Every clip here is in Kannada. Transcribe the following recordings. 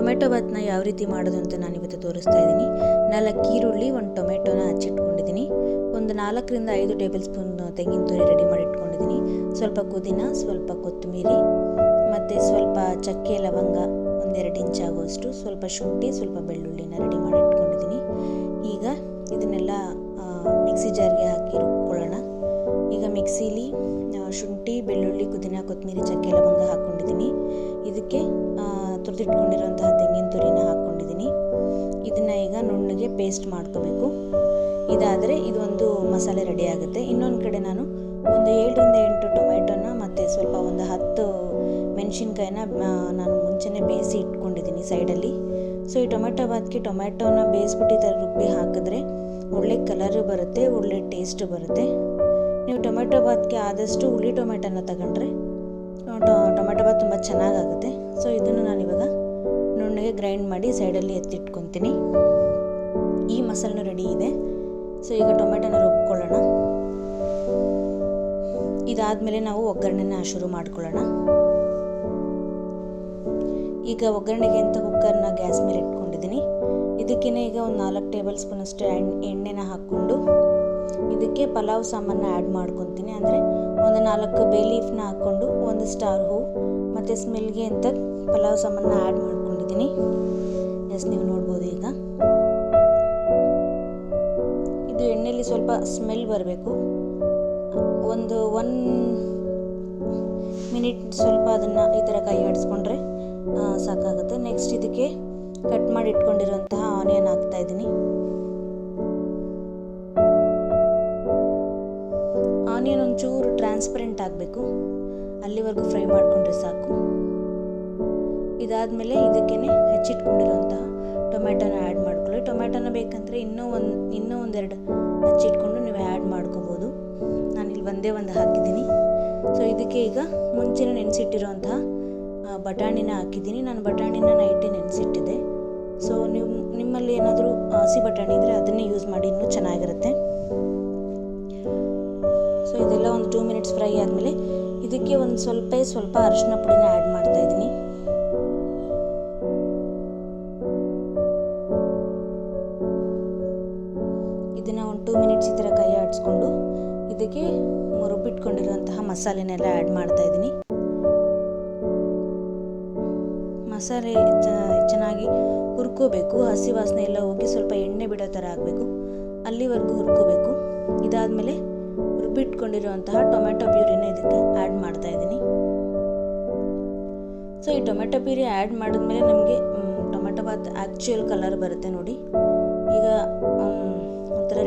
ಟೊಮೆಟೊ ಬಾತ್ನ ಯಾವ ರೀತಿ ಮಾಡೋದು ಅಂತ ನಾನು ಇವತ್ತು ತೋರಿಸ್ತಾ ಇದ್ದೀನಿ. ನಾಲ್ಕು ಈರುಳ್ಳಿ, ಒಂದು ಟೊಮೆಟೊನ ಹಚ್ಚಿಟ್ಕೊಂಡಿದ್ದೀನಿ. ಒಂದು ನಾಲ್ಕರಿಂದ ಐದು ಟೇಬಲ್ ಸ್ಪೂನ್ ತೆಂಗಿನ ತುರಿ ರೆಡಿ ಮಾಡಿ ಇಟ್ಕೊಂಡಿದ್ದೀನಿ ಸ್ವಲ್ಪ ಪುದೀನ, ಸ್ವಲ್ಪ ಕೊತ್ತಂಬರಿ, ಮತ್ತು ಸ್ವಲ್ಪ ಚಕ್ಕೆ, ಲವಂಗ, ಒಂದೆರಡು ಇಂಚ್ ಆಗುವಷ್ಟು ಸ್ವಲ್ಪ ಶುಂಠಿ, ಸ್ವಲ್ಪ ಬೆಳ್ಳುಳ್ಳಿನ ರೆಡಿ ಮಾಡಿ ಇಟ್ಕೊಂಡಿದ್ದೀನಿ ಈಗ ಇದನ್ನೆಲ್ಲ ಮಿಕ್ಸಿ ಜಾರ್ಗೆ ಹಾಕಿ ರುಬ್ಕೊಳ್ಳೋಣ. ಈಗ ಮಿಕ್ಸಿಲಿ ಶುಂಠಿ, ಬೆಳ್ಳುಳ್ಳಿ ಕುದಿನ ಕೊತ್ತಂಬರಿ, ಚಕ್ಕೆ, ಲವಂಗ ಹಾಕ್ಕೊಂಡಿದ್ದೀನಿ ಇದಕ್ಕೆ ತುರಿದಿಟ್ಕೊಂಡಿರುವಂತಹ ತೆಂಗಿನ ತುರಿನ ಹಾಕ್ಕೊಂಡಿದ್ದೀನಿ. ಇದನ್ನು ಈಗ ನುಣ್ಣಗೆ ಪೇಸ್ಟ್ ಮಾಡ್ಕೋಬೇಕು. ಇದಾದರೆ ಇದೊಂದು ಮಸಾಲೆ ರೆಡಿ ಆಗುತ್ತೆ. ಇನ್ನೊಂದು ಕಡೆ ನಾನು ಒಂದು ಏಳರಿಂದ ಎಂಟು ಟೊಮೆಟೊನ ಮತ್ತು ಸ್ವಲ್ಪ ಒಂದು ಹತ್ತು ಮೆಣಸಿನ್ಕಾಯಿನ ನಾನು ಮುಂಚೆನೇ ಬೇಯಿಸಿ ಇಟ್ಕೊಂಡಿದ್ದೀನಿ ಸೈಡಲ್ಲಿ. ಸೊ ಈ ಟೊಮೆಟೊ ಬಾತ್ಗೆ ಟೊಮೆಟೊನ ಬೇಯಿಸ್ಬಿಟ್ಟು ಈ ಥರ ರುಬ್ಬಿ ಹಾಕಿದ್ರೆ ಒಳ್ಳೆ ಕಲರು ಬರುತ್ತೆ, ಒಳ್ಳೆ ಟೇಸ್ಟ್ ಬರುತ್ತೆ. ನೀವು ಟೊಮೆಟೊ ಬಾತ್ಗೆ ಆದಷ್ಟು ಹುಳಿ ಟೊಮೆಟೊನ ತಗೊಂಡ್ರೆ ಟೊಮೆಟೊ ಬಾತ್ ತುಂಬ ಚೆನ್ನಾಗಾಗುತ್ತೆ. ಸೊ ಇದನ್ನು ನಾನು ಇವಾಗ ನುಣ್ಣಗೆ ಗ್ರೈಂಡ್ ಮಾಡಿ ಸೈಡಲ್ಲಿ ಎತ್ತಿಟ್ಕೊತೀನಿ. ಈ ಮಸಾಲೂ ರೆಡಿ ಇದೆ. ಸೊ ಈಗ ಟೊಮೆಟೊನ ರುಬ್ಕೊಳ್ಳೋಣ. ಇದಾದಮೇಲೆ ನಾವು ಒಗ್ಗರಣೆನ ಶುರು ಮಾಡ್ಕೊಳ್ಳೋಣ. ಈಗ ಒಗ್ಗರಣೆಗೆ ಅಂತ ಕುಕ್ಕರ್ನ ಗ್ಯಾಸ್ ಮೇಲೆ ಇಟ್ಕೊಂಡಿದ್ದೀನಿ. ಇದಕ್ಕೇನೆ ಈಗ ಒಂದು ನಾಲ್ಕು ಟೇಬಲ್ ಸ್ಪೂನ್ ಅಷ್ಟು ಎಣ್- ಎಣ್ಣೆನ ಹಾಕ್ಕೊಂಡು ಇದಕ್ಕೆ ಪಲಾವ್ ಸಾಮಾನ ಆ್ಯಡ್ ಮಾಡ್ಕೊತೀನಿ. ಅಂದರೆ ಒಂದು ನಾಲ್ಕು ಬೇ ಲೀಫ್ನ ಹಾಕ್ಕೊಂಡು ಒಂದು ಸ್ಟಾರ್ ಹೂ, ಮತ್ತು ಸ್ಮೆಲ್ಗೆ ಅಂತ ಪಲಾವ್ ಸಾಮಾನ ಆ್ಯಡ್ ಮಾಡ್ಕೊಂಡಿದ್ದೀನಿ. ಎಸ್ ನೀವು ನೋಡ್ಬೋದು ಈಗ. ಇದು ಎಣ್ಣೆಲಿ ಸ್ವಲ್ಪ ಸ್ಮೆಲ್ ಬರಬೇಕು. ಒಂದು ಒನ್ ಮಿನಿಟ್ ಸ್ವಲ್ಪ ಅದನ್ನು ಈ ಥರ ಕೈ ಆಡಿಸ್ಕೊಂಡ್ರೆ ಸಾಕಾಗುತ್ತೆ. ನೆಕ್ಸ್ಟ್ ಇದಕ್ಕೆ ಕಟ್ ಮಾಡಿ ಇಟ್ಕೊಂಡಿರುವಂತಹ ಆನಿಯನ್ ಹಾಕ್ತಾ ಇದ್ದೀನಿ. ಆನಿಯನ್ ಒಂಚೂರು ಟ್ರಾನ್ಸ್ಪರೆಂಟ್ ಆಗಬೇಕು. ಅಲ್ಲಿವರೆಗೂ ಫ್ರೈ ಮಾಡಿಕೊಂಡ್ರೆ ಸಾಕು. ಇದಾದಮೇಲೆ ಇದಕ್ಕೇ ಹೆಚ್ಚಿಟ್ಕೊಂಡಿರುವಂತಹ ಟೊಮೆಟೊನ ಆ್ಯಡ್ ಮಾಡ್ಕೊಳ್ಳಿ. ಟೊಮೆಟೊನ ಬೇಕಂದರೆ ಇನ್ನೂ ಒಂದು, ಇನ್ನೂ ಒಂದೆರಡು ಹಚ್ಚಿಟ್ಕೊಂಡು ನೀವು ಆ್ಯಡ್ ಮಾಡ್ಕೋಬೋದು. ಇಲ್ಲಿ ಒಂದೇ ಒಂದು ಹಾಕಿದ್ದೀನಿ. ಸೊ ಇದಕ್ಕೆ ಈಗ ಮುಂಚೆನೇ ನೆನೆಸಿಟ್ಟಿರುವಂತಹ ಬಟಾಣಿನ ಹಾಕಿದ್ದೀನಿ. ನಾನು ಬಟಾಣಿನ ನೈಟೇ ನೆನೆಸಿಟ್ಟಿದ್ದೆ. ಸೊ ನೀವು ನಿಮ್ಮಲ್ಲಿ ಏನಾದರೂ ಹಸಿ ಬಟಾಣಿ ಇದ್ದರೆ ಅದನ್ನೇ ಯೂಸ್ ಮಾಡಿ, ಇನ್ನೂ ಚೆನ್ನಾಗಿರುತ್ತೆ. ಸೊ ಇದೆಲ್ಲ ಒಂದು ಟೂ ಮಿನಿಟ್ಸ್ ಫ್ರೈ ಆದಮೇಲೆ ಇದಕ್ಕೆ ಒಂದು ಸ್ವಲ್ಪ ಸ್ವಲ್ಪ ಅರಿಶಿನ ಪುಡಿನ ಆ್ಯಡ್ ಮಾಡ್ತಾ ಇದನ್ನು ಒಂದು ಟೂ ಮಿನಿಟ್ಸ್ ಈ ಥರ ಕೈ ಆಡಿಸ್ಕೊಂಡು ಇದಕ್ಕೆ ರುಬ್ಬಿಟ್ಕೊಂಡಿರುವಂತಹ ಮಸಾಲೆನೆಲ್ಲ ಆ್ಯಡ್ ಮಾಡ್ತಾ ಇದ್ದೀನಿ. ಮಸಾಲೆ ಚೆನ್ನಾಗಿ ಹುರ್ಕೋಬೇಕು. ಹಸಿ ವಾಸನೆ ಎಲ್ಲ ಹೋಗಿ ಸ್ವಲ್ಪ ಎಣ್ಣೆ ಬಿಡೋ ಥರ ಆಗಬೇಕು. ಅಲ್ಲಿವರೆಗೂ ಹುರ್ಕೋಬೇಕು. ಇದಾದಮೇಲೆ ರುಬ್ಬಿಟ್ಕೊಂಡಿರುವಂತಹ ಟೊಮೆಟೊ ಪ್ಯೂರಿನ ಇದಕ್ಕೆ ಆ್ಯಡ್ ಮಾಡ್ತಾ ಇದ್ದೀನಿ. ಸೊ ಈ ಟೊಮೆಟೊ ಪ್ಯೂರಿ ಆ್ಯಡ್ ಮಾಡಿದ್ಮೇಲೆ ನಮಗೆ ಟೊಮೆಟೊ ಬಾತ್ ಆ್ಯಕ್ಚುಯಲ್ ಕಲರ್ ಬರುತ್ತೆ ನೋಡಿ. ಈಗ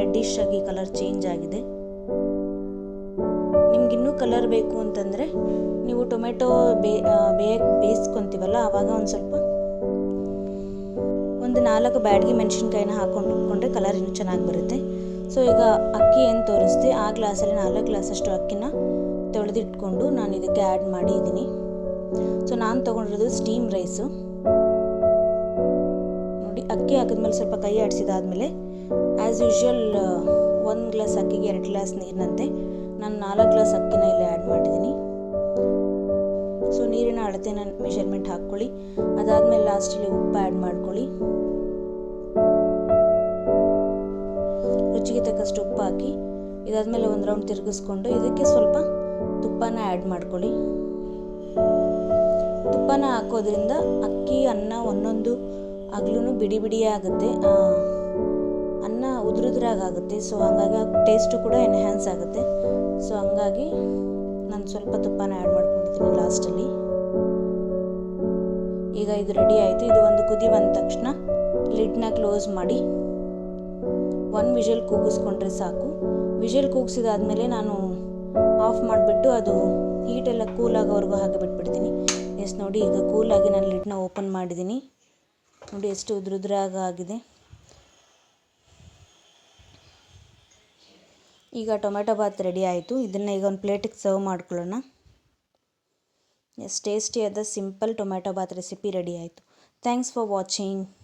ರೆಡ್ಡಿಶ್ ಆಗಿ ಕಲರ್ ಚೇಂಜ್ ಆಗಿದೆ. ನಿಮ್ಗೆ ಇನ್ನೂ ಕಲರ್ ಬೇಕು ಅಂತಂದರೆ ನೀವು ಟೊಮೆಟೊ ಬೇ ಬೇಯಕ್ಕೆ ಬೇಯಿಸ್ಕೊತೀವಲ್ಲ, ಆವಾಗ ಒಂದು ಸ್ವಲ್ಪ ಒಂದು ನಾಲ್ಕು ಬ್ಯಾಡ್ಗಿ ಮೆಣಸಿನ್ಕಾಯಿನ ಹಾಕೊಂಡು ರುಬ್ಕೊಂಡ್ರೆ ಕಲರ್ ಇನ್ನೂ ಚೆನ್ನಾಗಿ ಬರುತ್ತೆ. ಸೊ ಈಗ ಅಕ್ಕಿ ಏನು ತೋರಿಸ್ದೆ, ಆ ಗ್ಲಾಸಲ್ಲಿ ನಾಲ್ಕು ಗ್ಲಾಸಷ್ಟು ಅಕ್ಕಿನ ತೊಳೆದಿಟ್ಕೊಂಡು ನಾನು ಇದಕ್ಕೆ ಆ್ಯಡ್ ಮಾಡಿದ್ದೀನಿ. ಸೊ ನಾನು ತೊಗೊಂಡಿರೋದು ಸ್ಟೀಮ್ ರೈಸು ನೋಡಿ, ಅಕ್ಕಿ ಹಾಕಿದ್ಮೇಲೆ ಸ್ವಲ್ಪ ಕೈ ಆಡಿಸಿದಾದ್ಮೇಲೆ ಆ್ಯಸ್ ಯೂಶ್ವಲ್ ಒಂದು ಗ್ಲಾಸ್ ಅಕ್ಕಿಗೆ ಎರಡು ಗ್ಲಾಸ್ ನೀರಿನಂತೆ. ನಾನು ನಾಲ್ಕು ಗ್ಲಾಸ್ ಅಕ್ಕಿನ ಇಲ್ಲಿ ಆ್ಯಡ್ ಮಾಡಿದ್ದೀನಿ ಸೊ ನೀರಿನ ಅಳತೆನ ಮೆಷರ್ಮೆಂಟ್ ಹಾಕ್ಕೊಳ್ಳಿ. ಅದಾದಮೇಲೆ ಲಾಸ್ಟಲ್ಲಿ ಉಪ್ಪು ಆ್ಯಡ್ ಮಾಡ್ಕೊಳ್ಳಿ. ರುಚಿಗೆ ತಕ್ಕಷ್ಟು ಉಪ್ಪು ಹಾಕಿ ಇದಾದಮೇಲೆ ಒಂದು ರೌಂಡ್ ತಿರುಗಿಸ್ಕೊಂಡು ಇದಕ್ಕೆ ಸ್ವಲ್ಪ ತುಪ್ಪನ ಆ್ಯಡ್ ಮಾಡ್ಕೊಳ್ಳಿ. ತುಪ್ಪನ ಹಾಕೋದ್ರಿಂದ ಅಕ್ಕಿ ಅನ್ನ ಒಂದೊಂದು ಆಗ್ಲೂ ಬಿಡಿ ಬಿಡಿಯೇ ಆಗುತ್ತೆ ಆ, ಅನ್ನ ಉದುರುದ್ರಾಗುತ್ತೆ ಸೊ ಹಂಗಾಗಿ ಟೇಸ್ಟು ಕೂಡ ಎನ್ಹ್ಯಾನ್ಸ್ ಆಗುತ್ತೆ. ಸೊ ಹಂಗಾಗಿ ನಾನು ಸ್ವಲ್ಪ ತುಪ್ಪನ ಆ್ಯಡ್ ಮಾಡ್ಕೊಂಡಿದ್ದೀನಿ ಲಾಸ್ಟಲ್ಲಿ ಈಗ ಇದು ರೆಡಿ ಆಯಿತು. ಇದು ಒಂದು ಕುದಿ ಬಂದ ತಕ್ಷಣ ಲಿಡ್ನ ಕ್ಲೋಸ್ ಮಾಡಿ ಒನ್ ವಿಷಲ್ ಕೂಗಿಸ್ಕೊಂಡ್ರೆ ಸಾಕು. ವಿಷಲ್ ಕೂಗಿಸಿದಾದ್ಮೇಲೆ ನಾನು ಆಫ್ ಮಾಡಿಬಿಟ್ಟು ಅದು ಹೀಟೆಲ್ಲ ಕೂಲ್ ಆಗೋವರೆಗೂ ಹಾಗೆ ಬಿಟ್ಬಿಡ್ತೀನಿ. ಎಸ್, ನೋಡಿ, ಈಗ ಕೂಲಾಗಿ ನಾನು ಲಿಡ್ನ ಓಪನ್ ಮಾಡಿದ್ದೀನಿ. ನೋಡಿ, ಎಷ್ಟು ಉದ್ರುದ್ರಾಗ ಆಗಿದೆ ಈಗ ಟೊಮೆಟೊ ಬಾತ್ ರೆಡಿ ಆಯಿತು. ಇದನ್ನು ಈಗ ಒಂದು ಪ್ಲೇಟಿಗೆ ಸರ್ವ್ ಮಾಡ್ಕೊಳ್ಳೋಣ. Yes, ಟೇಸ್ಟಿಯಾದ simple tomato bath recipe ready ಆಯಿತು. Thanks for watching.